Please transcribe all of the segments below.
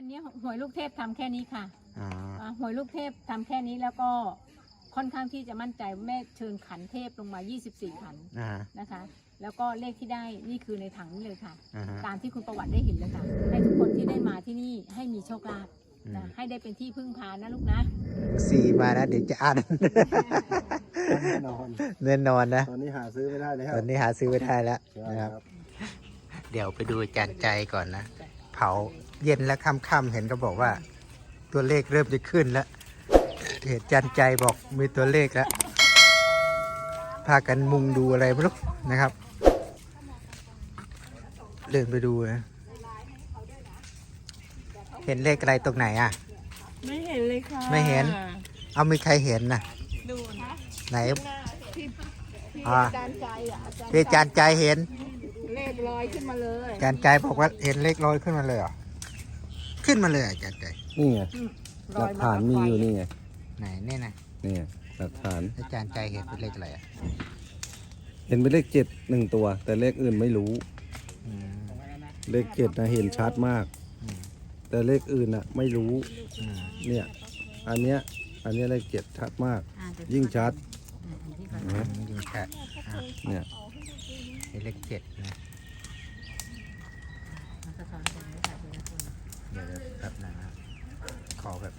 อันเนี้ยหวยลูกเทพทำแค่นี้ค่ะอ๋ออ่าหวยลูกเทพทำแค่นี้แล้วก็ค่อนข้างที่จะมั่นใจว่าแม่เชิญขันเทพลงมา 24 ขันอ่านะคะ แล้วก็เลขที่ได้นี่คือในถังนี้เลยค่ะ อ่าฮะตามที่คุณประวัติได้เห็นเลยค่ะ ให้ทุกคนที่ได้มาที่นี่ให้มีโชคลาภอืมนะให้ได้เป็นที่พึ่งพานะลูกนะ สี่มาแล้วเดี๋ยวจะอ่าน แน่นอน แน่นอนนะ ตอนนี้หาซื้อไม่ได้แล้วตอนนี้หาซื้อไม่ได้แล้วใช่นะคครัรับบเดี๋ยวไปดูจานใจก่อนนะ เผา เย็นและค่ำๆเห็นก็บอกว่า ตัวเลขเริ่มจะขึ้นแล้วเห็นจานใจบอกมีตัวเลขแล้วพากันมุงดูอะไรไม่รู้นะครับเดินไปดูนะเห็นเลขอะไรตรงไหนอะ ไม่เห็นเลยค่ะไม่เห็น เอามีใครเห็นนะดูนะไหนพี่อ่าจานใจอะอาจารย์ที่จานใจเห็น เลขลอยขึ้นมาเลยจานใจบอกว่าเห็นเลขลอยขึ้นมาเลยเหรอ ขึ้นมาเลยเหรอจานใจนี่ไงหลักฐานมีอยู่นี่ไงไหนนี่นะนี่ไงหลักฐานแล้วจานใจเห็นเป็นเลขอะไรอะเห็นเป็นเลขเจ็ดหนึ่งตัว แต่เลขอื่นไม่รู้ อืมเลขเจ็ดนะเห็นชัดมาก อืมแต่เลขอื่นน่ะไม่รู้อืมเนี่ยอันเนี้ยอันเนี้ยเลขเจ็ดชัดมากยิ่งชัด อืมยิงแค่อะเนี่ยเป็นเลขเจ็ดนะ เดี๋ยวเดี๋ยวแป๊บนึงนะครับขอแบบ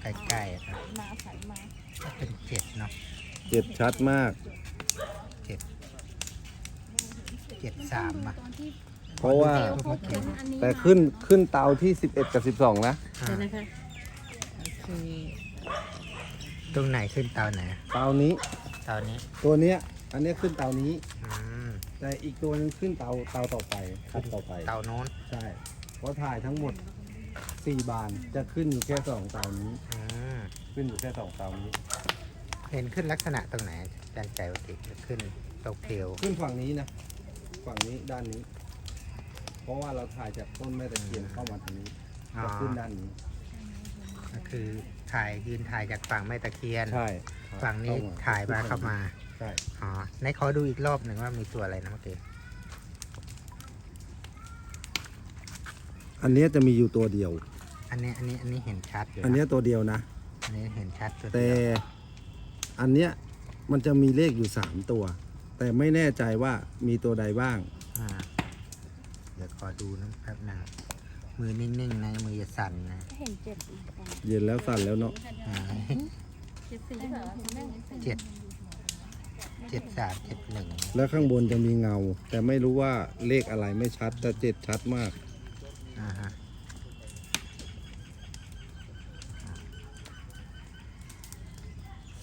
ใกล้ๆอะครับมาใส่มาก็เป็นเจ็ดเนาะเจ็ดชัดมาก เจ็ดเจ็ดสามอะเพราะว่าเขาเขียนอันนี้แต่ขึ้นขึ้นเตาที่ 11 กับ 12 นะ อ่านะคะตรงไหนขึ้นเตาไหนเตานี้เตานี้ตัวเนี้ย อันเนี้ยขึ้นเตานี้ อืมแต่อีกตัวนึงขึ้นเตาเตาต่อไปขั้นต่อไป เตาโน้น ใช่ เพราะถ่ายทั้งหมด 4 บานจะขึ้นอยู่แค่สองเตานี้อืมขึ้นอยู่แค่สองเตานี้ เห็นขึ้นลักษณะตรงไหนจานใจปกติขึ้นตรงเพลวขึ้นฝั่งนี้นะ ฝั่งนี้ด้านนี้ เพราะว่าเราถ่ายจากต้นแม่ตะเคียนเข้ามาทางนี้อ๋อจะขึ้นด้านนี้ก็คือถ่ายยืนถ่ายจากฝั่งแม่ตะเคียนใช่ฝั่งนี้ถ่ายมาเข้ามา ใช่ อ๋อไหนขอดูอีกรอบหนึ่งว่ามีตัวอะไรนะเมื่อกี้ อันเนี้ยจะมีอยู่ตัวเดียว อันนี้อันนี้อันนี้เห็นชัดอยู่ะอันเนี้ยตัวเดียวนะ อันนี้เห็นชัดตัวแต่เดียวอันเนี้ยมันจะมีเลขอยู่สามตัว แต่ไม่แน่ใจว่ามีตัวใดบ้าง อ่าเดี๋ยวขอดูนะแป๊บหนึงมือนิ่งๆนะมืออย่าสั่นนะเห็นเจ็ดอีกอะเย็นแล้วสั่นแล้วเนาะอ่าเจ็ดสี่เหรอคุณแม่เจ็ดเจ็ดสามเจ็ดหนึ่งแล้วข้างบนจะมีเงา แต่ไม่รู้ว่าเลขอะไรไม่ชัดแต่เจ็ดชัดมาก อ่าฮะ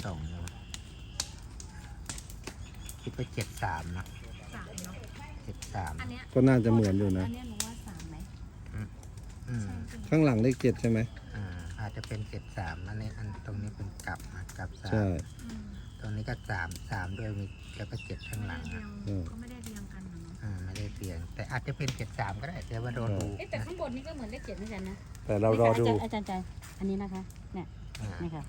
สองนะคิดว่าเจ็ดสามนะสามเนาะเจ็ดสามอันเนี้ยก็น่าจะเหมือนอยู่นะ อันเนี้ยหนูว่าสามไหมอืมข้างหลังเลขเจ็ดใช่ไหมอ่าอาจจะเป็นเจ็ดสามอันนี้อันตรงนี้เป็นกลับนะกลับสามใช่ตรงนี้ก็สามสามด้วยมีแล้วก็เจ็ดข้างหลังนะเออก็ไม่ได้เรียงกัน เนาะอ่าไม่ได้เปลี่ยน แต่อาจจะเป็นเจ็ดสามก็ได้แต่ว่าโดนดูเอ๊ะแต่ข้างบนนี่ก็เหมือนเลขเจ็ดเหมือนกันนะแต่เรารอดูอาจารย์ใจอันนี้นะคะเนี่ยอ่านี่ค่ะ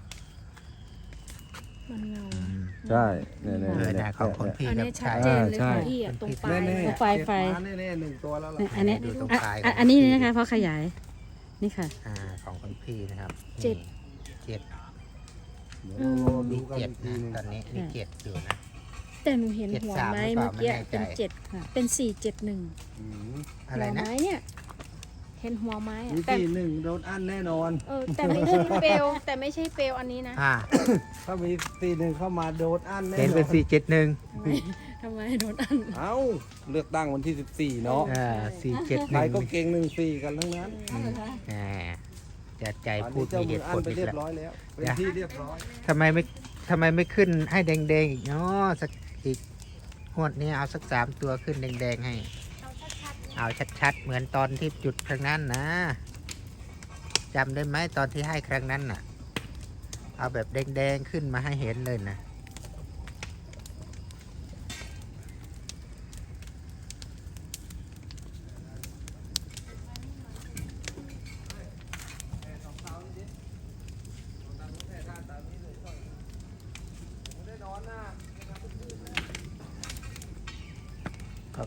มันเงาอืมใช่เนี่ยเนี่ยเออเนี่ยนะของคนพี่อันกับนี้ชัดชาย เจนเลยใช่ค่ะพี่อะตรงปลายแน่เนี่ยๆไฟไฟเจ็ดมาแน่ๆหนึ่งตัวแล้วล่ะอันนี้ดูตรงอะปลายอะอันนี้นะคะเพราะขยายนี่ค่ะ อ่าของคนพี่นะครับเจ็ด นี่เจ็ดเดี๋ยวเรารอดูนี่กันเจ็ดอีกทีนะหนึงตอนนี้นี่เจ็ดอยู่นะ แต่หนูเห็นเจ็ดหัวสามไม้หรือเปเมื่ล่าอกี้ไม่แน่ใจเป็นเจ็ดค่ะเป็นสี่เจ็ดหนึ่งอืมอะไรหัวนะไม้เนี่ย เห็นหัวไม้อะวิแต่ธีหนึ่งโดนอันแน่นอนเออแต่ไม่ใช่เปลวแต่ไม่ใช่เปลวอันนี้นะอ่าถ้ามีตีหนึ่งเข้ามาโดนอันแน่นอนเห็นเป็นสี่เจ็ดหนึ่งทำไมโดนอันเอ้าเลือกตั้งวันที่14เนาะอ่าสี่เจ็ดหใครนึ่งก็เก่งหนึ่งสี่กันทั้งนั้นอ่าจะใจอันพูนี้ดเจ้ามีเหมือตุอัผนลไปอีกเรียบแล้วร้อยแล้วเป็นที่เรียบร้อยทำไมไม่ทำไมไม่ขึ้นให้แดงๆอีกเนาะสัก อีกงวดนี้เอาสักสามตัวขึ้นแดงๆให้ เอาชัดๆ เหมือนตอนที่จุดครั้งนั้นนะจำได้ไหมตอนที่ให้ครั้งนั้นน่ะ เอาแบบแดงๆขึ้นมาให้เห็นเลยนะ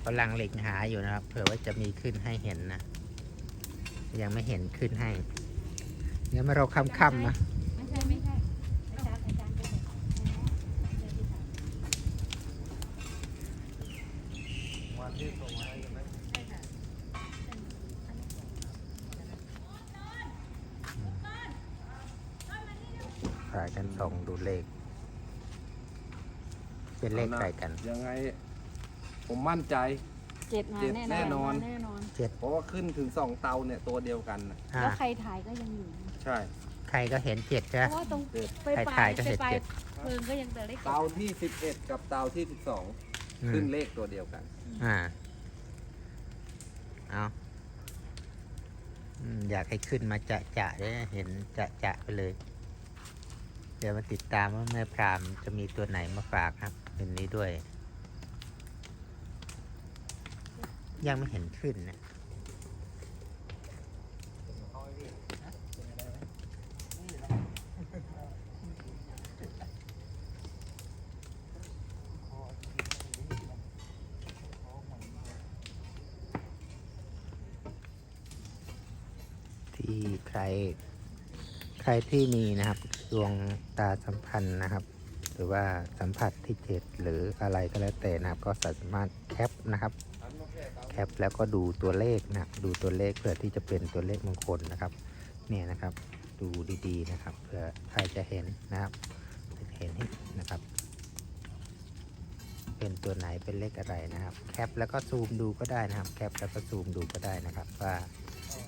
ก็กำลังเล็งหาอยู่นะครับ เผื่อว่าจะมีขึ้นให้เห็นนะ ยังไม่เห็นขึ้นให้ เดี๋ยวมารอค่ำๆนะไม่ใช่ไม่ใช่อาจารย์อาจารย์ไปไหนสายกันส่องดูเลข เป็นเลขอะไรกัน ยังไง ผมมั่นใจ เจ็ดมาเจ็ดแน่แน่นอนแน่นอน เพราะว่าขึ้นถึงสองเตาเนี่ยตัวเดียวกันน่ะอ่าแล้วใครถ่ายก็ยังอยู่ใช่ ใครก็เห็นเจ็ดเพใช่ไหมราะว่าตรงเจ็ดไฟใครปลาถ่ายยก็ไฟเห็นปลายเจ็ด เพลิงก็ยังแต่เลขเตาที่สิบเอ็ดกับเตาที่สิบสองอืขึ้นมเลขตัวเดียวกัน อ่าเอาอืมอยากให้ขึ้นมาจะจะๆเลยเห็นจะจะๆไปเลย เดี๋ยวมาติดตามว่าแม่พรามจะมีตัวไหนมาฝากครับเป็นนี้ด้วย ยังไม่เห็นขึ้นนะที่ใคร ใครที่มีนะครับดวงตาสัมพันธ์นะครับ หรือว่าสัมผัสที่เจ็ดหรืออะไรก็แล้วแต่นะครับ ก็สามารถแคปนะครับ แคปแล้วก็ดูตัวเลขนะครับดูตัวเลขเพื่อที่จะเป็นตัวเลขมงคลนะครับเนี่ยนะครับดูดีๆนะครับเพื่อใครจะเห็นนะครับเห็นนะครับ เป็นตัวไหนเป็นเลขอะไรนะครับ แคปแล้วก็ซูมดูก็ได้นะครับ แคปแล้วก็ซูมดูก็ได้นะครับ ว่า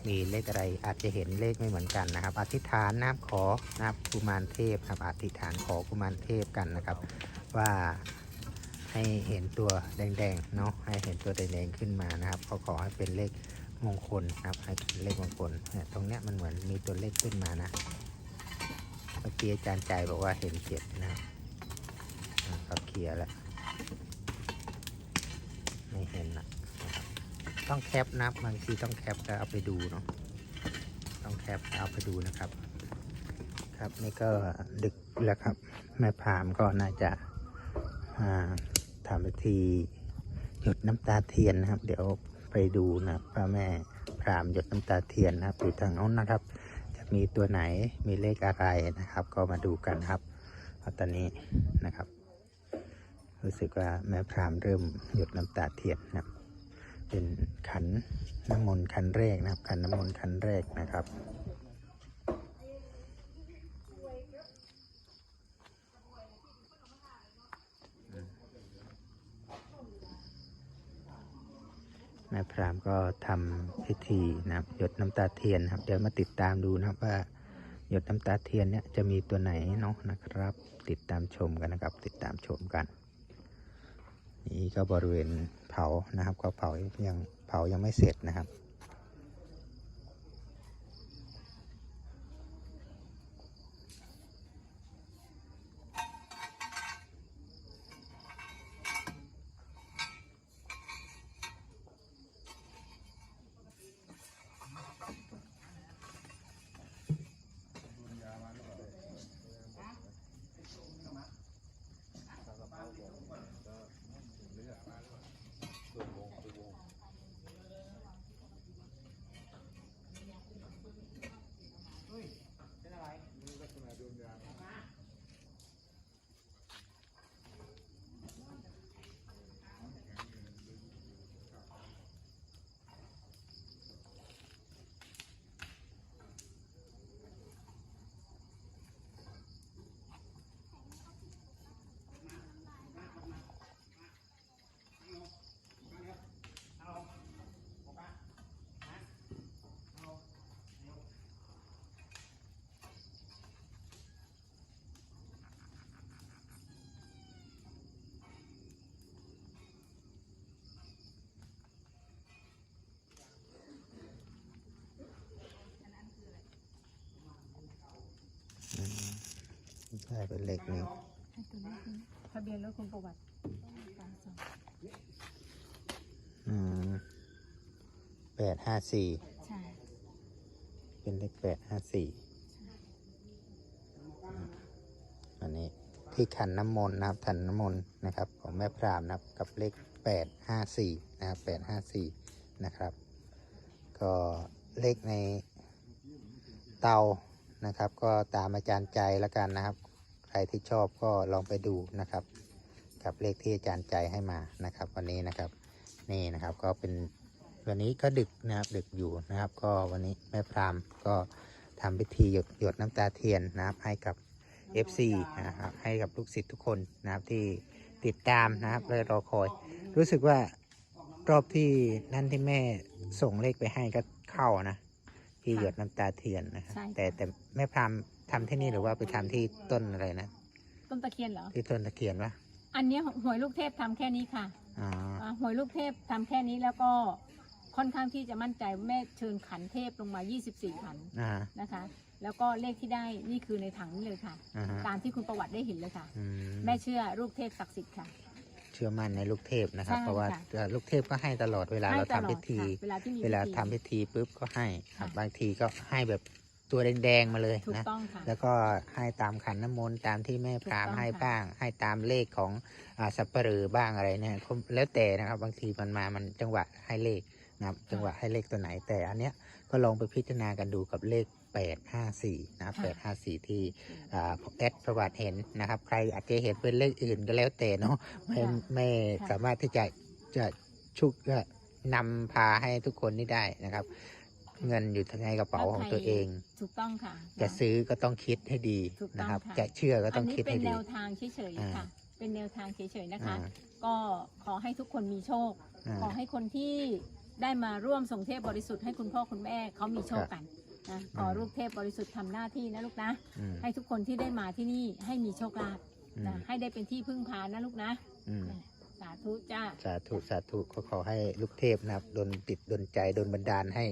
มีเลขอะไรอาจจะเห็นเลขไม่เหมือนกันนะครับ อธิษฐานนะครับขอนะครับกุมารเทพครับอธิษฐานขอกุมารเทพกันนะครับ ว่า ให้เห็นตัวแดงๆเนาะให้เห็นตัวแดงๆขึ้นมานะครับก็ขอให้เป็นเลขมงคลนะครับให้เป็นเลขมงคลเนี่ยตรงเนี้ยมันเหมือนมีตัวเลขขึ้นมานะเมื่อกี้อาจารย์ใจบอกว่าเห็นเจ็ดนะครับอ่าก็เคลียร์แล้วไม่เห็นนะต้องแคปนับบางทีต้องแคปแล้วเอาไปดูเนาะต้องแคปเอาไปดูนะครับ ครับนี่ก็ดึกแล้วครับแม่พามก็น่าจะอ่า ทำพิธีหยดน้ำตาเทียนนะครับ เดี๋ยวไปดูนะครับว่าแม่พรามหยดน้ำตาเทียนนะครับอยู่ทางโน้นนะครับ จะมีตัวไหนมีเลขอะไรนะครับ ก็มาดูกันครับตอนนี้นะครับ รู้สึกว่าแม่พรามเริ่มหยดน้ำตาเทียนนะครับเป็นขันน้ำมนต์ขันแรกนะครับขันน้ำมนต์ขันแรกนะครับ แม่พราม ก็ทำพิธีนะครับ หยดน้ำตาเทียนนะครับ เดี๋ยวมาติดตามดูนะครับว่าหยดน้ำตาเทียนเนี่ยจะมีตัวไหนเนาะนะครับ ติดตามชมกันนะครับ ติดตามชมกัน นี่ก็บริเวณเผานะครับ ก็เผายังเผายังไม่เสร็จนะครับ ใช่เป็นเลขนี้ให้ตัวเลขนี้ทะเบียนรถคุณประวัติตามสองอืมแปดห้าสี่ใช่เป็นเลขแปดห้าสี่อันนี้ที่ขันน้ำมนต์นะครับขันน้ำมนต์นะครับ ของแม่พรามนะครับกับเลขแปดห้าสี่นะครับแปดห้าสี่นะครับ ก็เลขในเตานะครับ ก็ตามอาจารย์ใจแล้วกันนะครับ ใครที่ชอบก็ลองไปดูนะครับ กับเลขที่อาจารย์ใจให้มานะครับ วันนี้นะครับนี่นะครับก็เป็นวันนี้ก็ดึกนะครับดึกอยู่นะครับ ก็วันนี้แม่พรามก็ทำพิธีหยดหยดน้ำตาเทียนนะครับ ให้กับ FC นะครับให้กับลูกศิษย์ทุกคนนะครับที่ติดตามนะครับเลยรอคอย รู้สึกว่ารอบที่นั่นที่แม่ส่งเลขไปให้ก็เข้านะที่หยดน้ำตาเทียนนะครับใช่ค่ะแต่แต่แม่พราม ทำที่นี่หรือว่าไปทำที่ต้นอะไรนะ ต้นตะเคียนเหรอ ที่ต้นตะเคียนวะอันเนี้ยหวยลูกเทพทำแค่นี้ค่ะอ๋ออ่าหวยลูกเทพทำแค่นี้แล้วก็ค่อนข้างที่จะมั่นใจว่าแม่เชิญขันเทพลงมา 24 ขันอ่านะคะ แล้วก็เลขที่ได้นี่คือในถังนี้เลยค่ะ อ่าฮะตามที่คุณประวัติได้เห็นเลยค่ะ อืมแม่เชื่อลูกเทพศักดิ์สิทธิ์ค่ะ เชื่อมั่นในลูกเทพนะครับ ใช่เพราะว่าค่ะ เอ่อลูกเทพก็ให้ตลอดเวลาให้เราตทำลอพิดธี ค่ะเวลาที่มีเวลาพิธีทำพิธีปุ๊บก็ให้ครับค่ะ บางทีก็ให้แบบ ตัวแดงๆมาเลยถูกนะ ต้องค่ะ แล้วก็ให้ตามขันน้ำมนต์ตามที่แม่พรามถูกต้องให้ค่ะ บ้าง ให้ตามเลขของอาสับปะเหรือบ้างอะไรเนี่ยก็แล้วแต่นะครับ บางทีมันมามันจังหวะให้เลขนะครับจังหวะให้เลขตัวไหนแต่อันเนี้ยก็ลองไปพิจารณากันดูกับเลข 854 นะครับ854 ที่อ่าแอดประวัติเห็นนะครับ ใครอาจจะเห็นเป็นเลขอื่นก็แล้วแต่เนาะไม่ค่ะ ไม่ค่ะ สามารถที่จะจะชุกเอ่อนำพาให้ทุกคนนี่ได้นะครับ เงินอยู่ในกระเป๋าของตัวเอง ถูกต้องค่ะ จะซื้อก็ต้องคิดให้ดีถูกต้องนะครับค่ะจะเชื่อก็อัต้อนงนี้คิดเป็ให้นดีแนวทางเฉยอ่าๆค่ะ เป็นแนวทางเฉยๆนะคะอ่าก็ขอให้ทุกคนมีโชคอ่าขอให้คนที่ได้มาร่วมส่งเทพบริสุทธิ์ให้คุณพ่อคุณแม่เขามีโชคกันนะขออืมรูปเทพบริสุทธิ์ทำหน้าที่นะลูกนะอืมให้ทุกคนที่ได้มาที่นี่ให้มีโชคลาภอืมนะให้ได้เป็นที่พึ่งพานะลูกนะอืมสาธุจ้า สาธุ สาธุก็ขอให้ลูกเทพนะครับดนติดดนใจดนบันดาลให้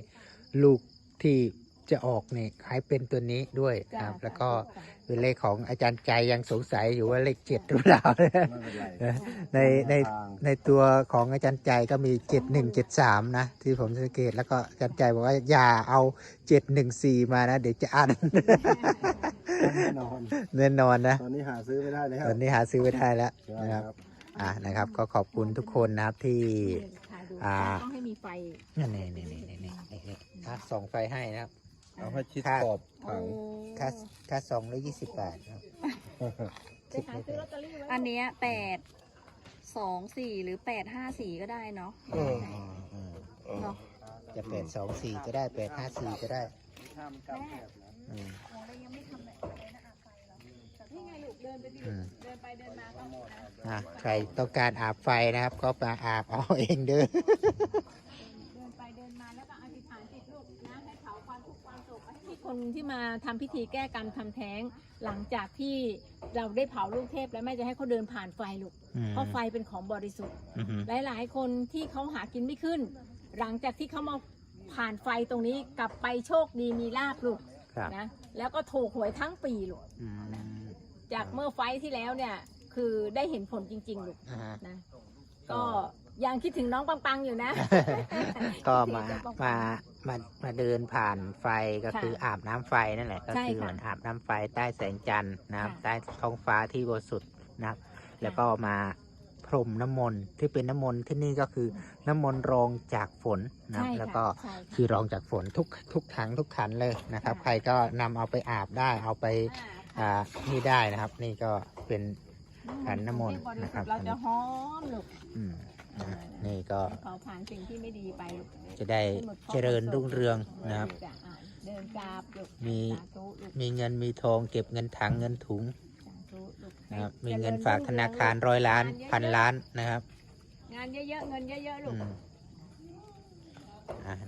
ลูกที่จะออกเนี่ยให้เป็นตัวนี้ด้วยจ้าครับ แล้วก็สาธุจ้ะเป็นเลขของอาจารย์ใจยังสงสัยอยู่ว่าเลขเจ็ดหรือเปล่าไม่เป็นไรในในทางในตัวของอาจารย์ใจก็มีเจ็ดหนึ่งเจ็ดสามนะ ที่ผมสังเกตแล้วก็อาจารย์ใจบอกว่าอย่าเอาเจ็ดหนึ่งสี่มานะ เดี๋ยวจะอ่านแน่นอนแน่นอนนะตอนนี้หาซื้อไม่ได้แล้วตอนนี้หาซื้อไม่ได้แล้วใช่นะครับครับอ่านะครับ ก็ขอบคุณทุกคนนะครับที่ค่ะดูอ่าต้องให้มีไฟนี่นี่นี่นี่ นี่นี่นี่อะส่องไฟให้นะครับ เอาให้ชิดค่ะขอบถังถ้าถ้าสองร้อยยี่สิบบาทครับ ไปหาซื้อลอตเตอรี่ไว้อันเนี้ยแปดสองสี่หรือแปดห้าสี่ก็ได้เนาะเออ เนาะจะแปดสองสี่ก็ได้แปดห้าสี่ก็ได้อืมนี่ไงลูกเดินไปดิอืมเดินไปเดินมาก็นะ อะใครต้องการอาบไฟนะครับ ก็มาอาบเอาเองเด้อ คนที่มาทำพิธีแก้กรรมทำแท้ง หลังจากที่เราได้เผาลูกเทพแล้วแม่จะให้เขาเดินผ่านไฟลูกอืมเพราะไฟเป็นของบริสุทธิ์ อือฮึหลาย ๆ คนที่เขาหากินไม่ขึ้น หลังจากที่เขามาผ่านไฟตรงนี้กลับไปโชคดีมีลาบลูกครับนะแล้วก็ถูกหวยทั้งปีลูกอืมจากเมื่อไฟท์ที่แล้วเนี่ยคือได้เห็นผลจริงๆลูกอ่าฮะ นะก็ ยังคิดถึงน้องปังๆอยู่นะ ก็มาคิดถึงน้องปัมางมามาเดินผ่านไฟก็ค่ะคืออาบน้ำไฟนั่นแหละ ก็ใช่คือค่ะเหมือนอาบน้ำไฟใต้แสงจันทร์นะครับค่ะใต้ท้องฟ้าที่บริสุทธิ์นะครับแล้วก็มาพรมน้ำมนต์ที่เป็นน้ำมนต์ที่นี่ก็คือน้ำมนต์รองจากฝนนะครับใช่ค่ะแล้วก็ใช่ค่ะคือรองจากฝนทุกทุกถังทุกขันเลยนะครับค่ะใครก็นำเอาไปอาบได้เอาไปอ่าอ่านี่ได้นะครับ นี่ก็เป็นขันน้ำมนต์นะครับเราจะหอมลูก อืมนะนี่ก็เผาผ่านสิ่งที่ไม่ดีไปลูกจะได้เจริญรุ่งเรืองนะครับ จ้อ่าเดินกราบลูกมี สาธุลูกมีเงินมีทองเก็บเงินถังเงินถุงสาธุลูกนะครับให้มีเงินจริญฝากธนาคารร้อยล้านพันล้านนะครับงานเยอะๆเงินเยอะๆลูอืกมอะ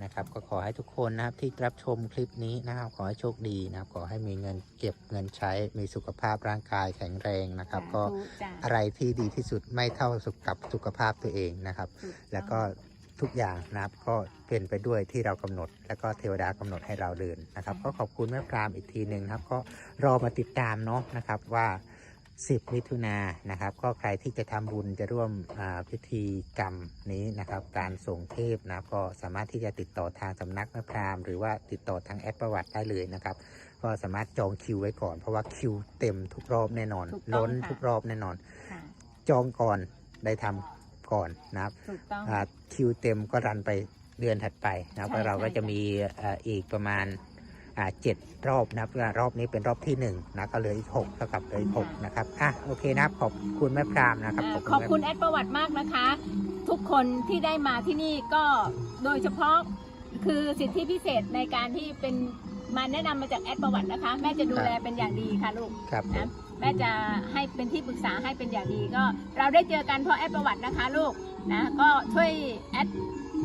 นะครับ ก็ขอให้ทุกคนนะครับที่รับชมคลิปนี้นะครับ ขอให้โชคดีนะครับ ขอให้มีเงินเก็บเงินใช้ มีสุขภาพร่างกายแข็งแรงนะครับ ก็สาธุจ้ะอะไรที่ดีที่สุดไม่เท่าสุขกับสุขภาพตัวเองนะครับถูต้องแล้วก็ทุกอย่างนะครับก็เป็นไปด้วยที่เรากำหนด แล้วก็เทวดากำหนดให้เราเดินนะครับ ก็ขอบคุณแม่พรามอีกทีหนึ่งครับ ก็รอมาติดตามเนาะนะครับว่า 10 มิถุนายนนะครับ ก็ใครที่จะทำบุญจะร่วมอ่าพิธีกรรมนี้นะครับ การส่งเทพนะครับก็สามารถที่จะติดต่อทางสำนักแม่พรามหรือว่าติดต่อทางแอปประวัติได้เลยนะครับ ก็สามารถจองคิวไว้ก่อน เพราะว่าคิวเต็มทุกรอบแน่นอนถูกต้องล้นค่ะทุกรอบแน่นอนค่ะจองก่อนได้ทำก่อนนะครับถูกต้องอ่าคิวเต็มก็รันไปเดือนถัดไปนะครับใช่เราก็ใช่จะมีเอ่ออีกประมาณอ่า เจ็ดรอบนะครับว่ารอบนี้เป็นรอบที่หนึ่งนะก็เหลืออีกหกเท่ากับเหลืออีกหกนะครับอะโอเคนะครับขอบคุณแม่พรามนะครับอ่าขอบคุณแม่แอดประวัติมากนะคะ ทุกคนที่ได้มาที่นี่ก็โดยเฉพาะคือสิทธิพิเศษในการที่เป็นมาแนะนำมาจากแอดประวัตินะคะ แม่จะดูแลเป็นอย่างดีค่ะลูกครับผมนะแม่จะให้เป็นที่ปรึกษาให้เป็นอย่างดีก็ เราได้เจอกันเพราะแอดประวัตินะคะลูกนะก็ช่วยแอด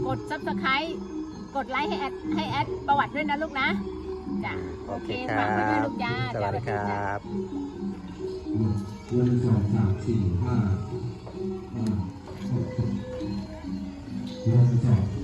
กดซับสไครต์กดไลค์ให้แอดให้แอดประวัติด้วยนะลูกนะ จ้ะโอเคคฝากไว้ด้วยรัลูบกจ้าสวัสดีคจ้ารับ หนึ่งสองสามสี่ห้าห้าหกหนึ่งสอง